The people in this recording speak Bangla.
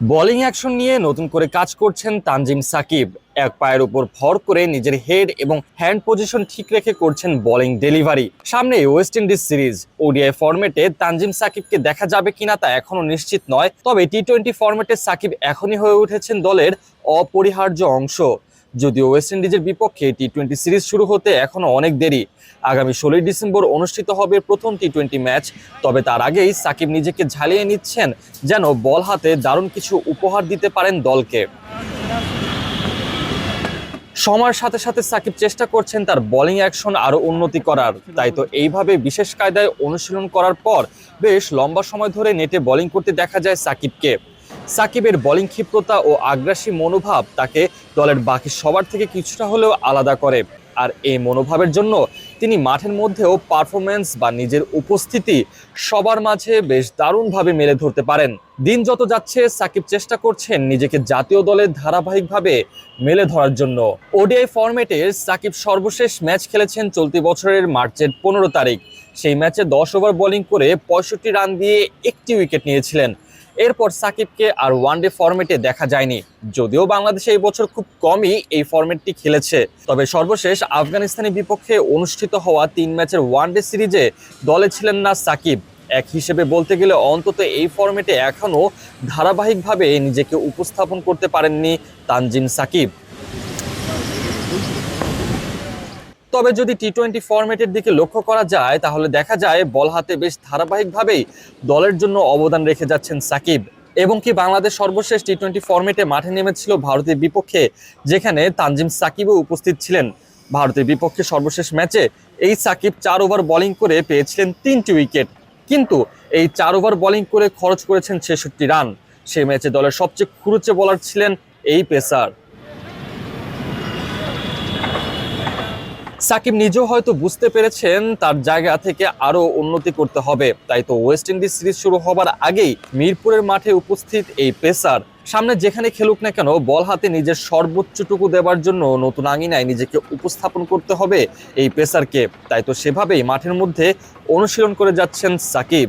বোলিং অ্যাকশন নিয়ে নতুন করে কাজ করছেন তানজিম সাকিব। এক পায়ের উপর ভর করে নিজের হেড এবং হ্যান্ড পজিশন ঠিক রেখে করছেন বোলিং ডেলিভারি সামনে ওয়েস্ট ইন্ডিজ সিরিজ ওডিআই ফরম্যাটে তানজিম সাকিবকে দেখা যাবে কিনা তা এখনও নিশ্চিত নয়, তবে টি টোয়েন্টি ফরম্যাটে সাকিব এখনই হয়ে উঠেছেন দলের অপরিহার্য অংশ। যদিও ওয়েস্ট ইন্ডিজের বিপক্ষে টি টোয়েন্টি সিরিজ শুরু হতে এখনও অনেক দেরি। আগামী ষোলোই ডিসেম্বর অনুষ্ঠিত হবে প্রথম টি টোয়েন্টি ম্যাচ তবে তার আগেই সাকিব নিজেকে ঝালিয়ে নিচ্ছেন যেন বল হাতে দারুণ কিছু উপহার দিতে পারেন দলকে। সময়ের সাথে সাথে সাকিব চেষ্টা করছেন তার বোলিং অ্যাকশন আরও উন্নতি করার। তাই তো এইভাবে বিশেষ কায়দায় অনুশীলন করার পর বেশ লম্বা সময় ধরে নেটে বোলিং করতে দেখা যায় সাকিবকে। সাকিবের বোলিং ক্ষিপ্রতা ও আগ্রাসী মনোভাব তাকে দলের বাকি সবার থেকে কিছুটা হলেও আলাদা করে। আর এই মনোভাবের জন্য তিনি মাঠের মধ্যেও পারফরমেন্স বা নিজের উপস্থিতি সবার মাঝে বেশ দারুণভাবে মেলে ধরতে পারেন। দিন যত যাচ্ছে, সাকিব চেষ্টা করছেন নিজেকে জাতীয় দলের ধারাবাহিকভাবে মেলে ধরার জন্য। ওডিআই ফরম্যাটের সাকিব সর্বশেষ ম্যাচ খেলেছেন চলতি বছরের মার্চের পনেরো তারিখ। সেই ম্যাচে দশ ওভার বোলিং করে পঁয়ষট্টি রান দিয়ে একটি উইকেট নিয়েছিলেন। এরপর সাকিবকে আর ওয়ানডে ফরম্যাটে দেখা যায়নি। যদিও বাংলাদেশে এই বছর খুব কমই এই ফরম্যাটটি খেলেছে। তবে সর্বশেষ আফগানিস্তানের বিপক্ষে অনুষ্ঠিত হওয়া তিন ম্যাচের ওয়ানডে সিরিজে দলে ছিলেন না সাকিব। এক হিসেবে বলতে গেলে অন্তত এই ফরম্যাটে এখনও ধারাবাহিকভাবে নিজেকে উপস্থাপন করতে পারেননি তানজিম সাকিব। তবে যদি টি টোয়েন্টি ফরম্যাটের দিকে লক্ষ্য করা যায়, তাহলে দেখা যায় বল হাতে বেশ ধারাবাহিকভাবেই দলের জন্য অবদান রেখে যাচ্ছেন সাকিব। এবং কি বাংলাদেশ সর্বশেষ টি টোয়েন্টি ফরম্যাটে মাঠে নেমেছিল ভারতের বিপক্ষে, যেখানে তানজিম সাকিবও উপস্থিত ছিলেন। ভারতের বিপক্ষে সর্বশেষ ম্যাচে এই সাকিব চার ওভার বোলিং করে পেয়েছিলেন তিনটি উইকেট। কিন্তু এই চার ওভার বোলিং করে খরচ করেছেন ছেষট্টি রান। সেই ম্যাচে দলের সবচেয়ে খুরুচে বলার ছিলেন এই পেসার। সাকিব নিজেও হয়তো বুঝতে পেরেছেন তার জায়গা থেকে আরও উন্নতি করতে হবে। তাই তো ওয়েস্ট ইন্ডিজ সিরিজ শুরু হবার আগেই মিরপুরের মাঠে উপস্থিত এই পেসার। সামনে যেখানে খেলুক না কেন, বল হাতে নিজের সর্বোচ্চটুকু দেবার জন্য নতুন আঙিনায় নিজেকে উপস্থাপন করতে হবে এই পেসারকে। তাই তো সেভাবেই মাঠের মধ্যে অনুশীলন করে যাচ্ছেন সাকিব।